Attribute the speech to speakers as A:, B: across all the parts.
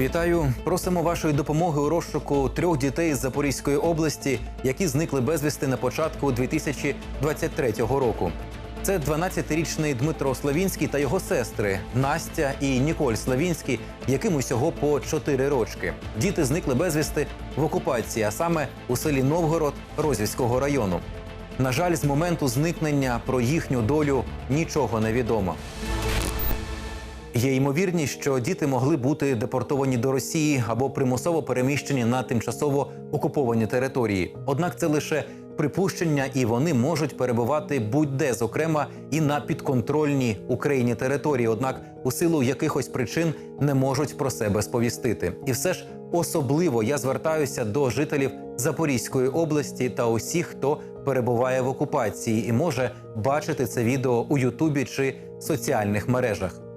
A: Вітаю! Просимо вашої допомоги у розшуку трьох дітей з Запорізької області, які зникли безвісти на початку 2023 року. Це 12-річний Дмитро Славінський та його сестри Настя і Ніколь Славінський, яким усього по 4 рочки. Діти зникли безвісти в окупації, а саме у селі Новгород Розівського району. На жаль, з моменту зникнення про їхню долю нічого не відомо. Є ймовірність, що діти могли бути депортовані до Росії або примусово переміщені на тимчасово окуповані території. Однак це лише припущення, і вони можуть перебувати будь-де, зокрема і на підконтрольній Україні території. Однак, у силу якихось причин не можуть про себе сповістити. І все ж особливо я звертаюся до жителів Запорізької області та усіх, хто перебуває в окупації і може бачити це відео у Ютубі чи соціальних мережах.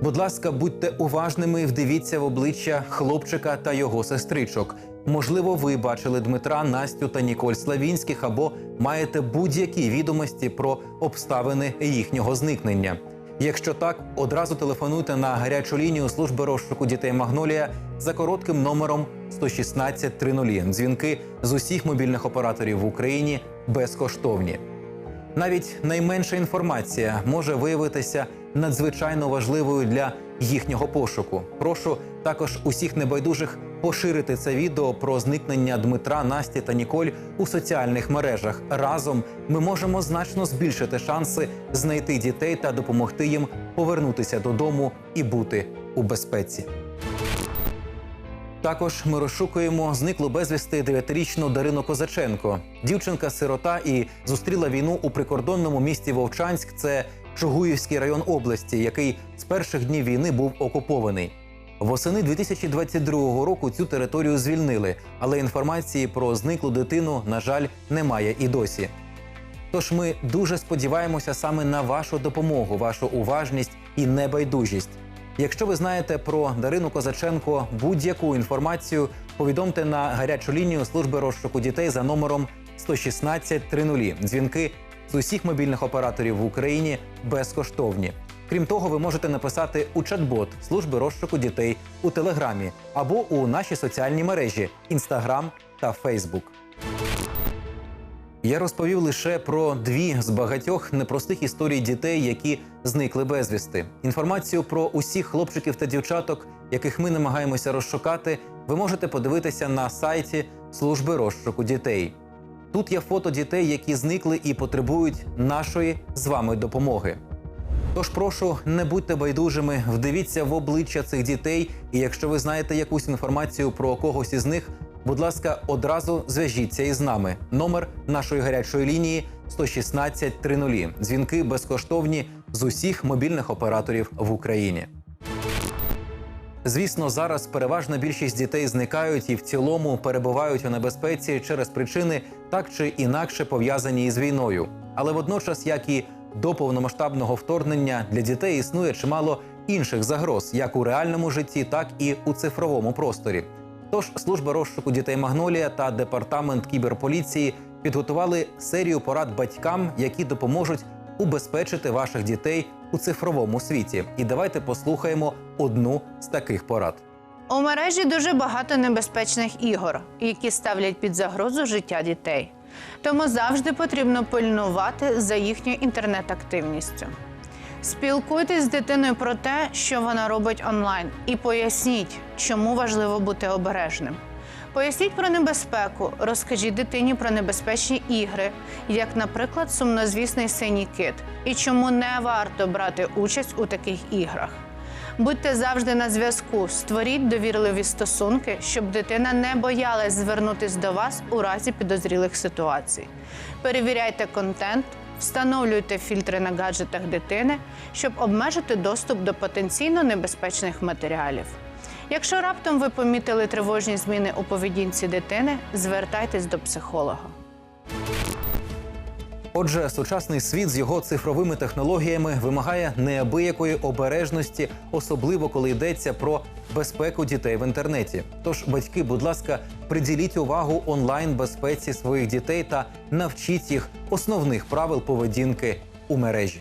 A: Будь ласка, будьте уважними, вдивіться в обличчя хлопчика та його сестричок. Можливо, ви бачили Дмитра, Настю та Ніколь Славінських або маєте будь-які відомості про обставини їхнього зникнення. Якщо так, одразу телефонуйте на гарячу лінію служби розшуку дітей Магнолія за коротким номером 116 30. Дзвінки з усіх мобільних операторів в Україні безкоштовні. Навіть найменша інформація може виявитися надзвичайно важливою для їхнього пошуку. Прошу також усіх небайдужих поширити це відео про зникнення Дмитра, Насті та Ніколь у соціальних мережах. Разом ми можемо значно збільшити шанси знайти дітей та допомогти їм повернутися додому і бути у безпеці. Також ми розшукуємо зниклу безвісти 9-річну Дарину Козаченко. Дівчинка-сирота і зустріла війну у прикордонному місті Вовчанськ. Це Чугуївський район області, який з перших днів війни був окупований. Восени 2022 року цю територію звільнили, але інформації про зниклу дитину, на жаль, немає і досі. Тож ми дуже сподіваємося саме на вашу допомогу, вашу уважність і небайдужість. Якщо ви знаєте про Дарину Козаченко будь-яку інформацію, повідомте на гарячу лінію служби розшуку дітей за номером 116 30. Дзвінки з усіх мобільних операторів в Україні безкоштовні. Крім того, ви можете написати у чат-бот служби розшуку дітей у Телеграмі або у наші соціальні мережі Інстаграм та Фейсбук. Я розповів лише про дві з багатьох непростих історій дітей, які зникли безвісти. Інформацію про усіх хлопчиків та дівчаток, яких ми намагаємося розшукати, ви можете подивитися на сайті служби розшуку дітей. Тут є фото дітей, які зникли і потребують нашої з вами допомоги. Тож прошу, не будьте байдужими, вдивіться в обличчя цих дітей, і якщо ви знаєте якусь інформацію про когось із них, будь ласка, одразу зв'яжіться із нами. Номер нашої гарячої лінії 116 30. Дзвінки безкоштовні з усіх мобільних операторів в Україні. Звісно, зараз переважна більшість дітей зникають і в цілому перебувають у небезпеці через причини так чи інакше пов'язані із війною. Але водночас, як і до повномасштабного вторгнення, для дітей існує чимало інших загроз, як у реальному житті, так і у цифровому просторі. Тож служба розшуку дітей Магнолія та департамент кіберполіції підготували серію порад батькам, які допоможуть убезпечити ваших дітей у цифровому світі. І давайте послухаємо одну з таких порад.
B: У мережі дуже багато небезпечних ігор, які ставлять під загрозу життя дітей. Тому завжди потрібно пильнувати за їхньою інтернет-активністю. Спілкуйтесь з дитиною про те, що вона робить онлайн, і поясніть, чому важливо бути обережним. Поясніть про небезпеку, розкажіть дитині про небезпечні ігри, як, наприклад, сумнозвісний синій кит, і чому не варто брати участь у таких іграх. Будьте завжди на зв'язку, створіть довірливі стосунки, щоб дитина не боялась звернутися до вас у разі підозрілих ситуацій. Перевіряйте контент, встановлюйте фільтри на гаджетах дитини, щоб обмежити доступ до потенційно небезпечних матеріалів. Якщо раптом ви помітили тривожні зміни у поведінці дитини, звертайтесь до психолога.
A: Отже, сучасний світ з його цифровими технологіями вимагає неабиякої обережності, особливо коли йдеться про безпеку дітей в інтернеті. Тож, батьки, будь ласка, приділіть увагу онлайн безпеці своїх дітей та навчіть їх основних правил поведінки у мережі.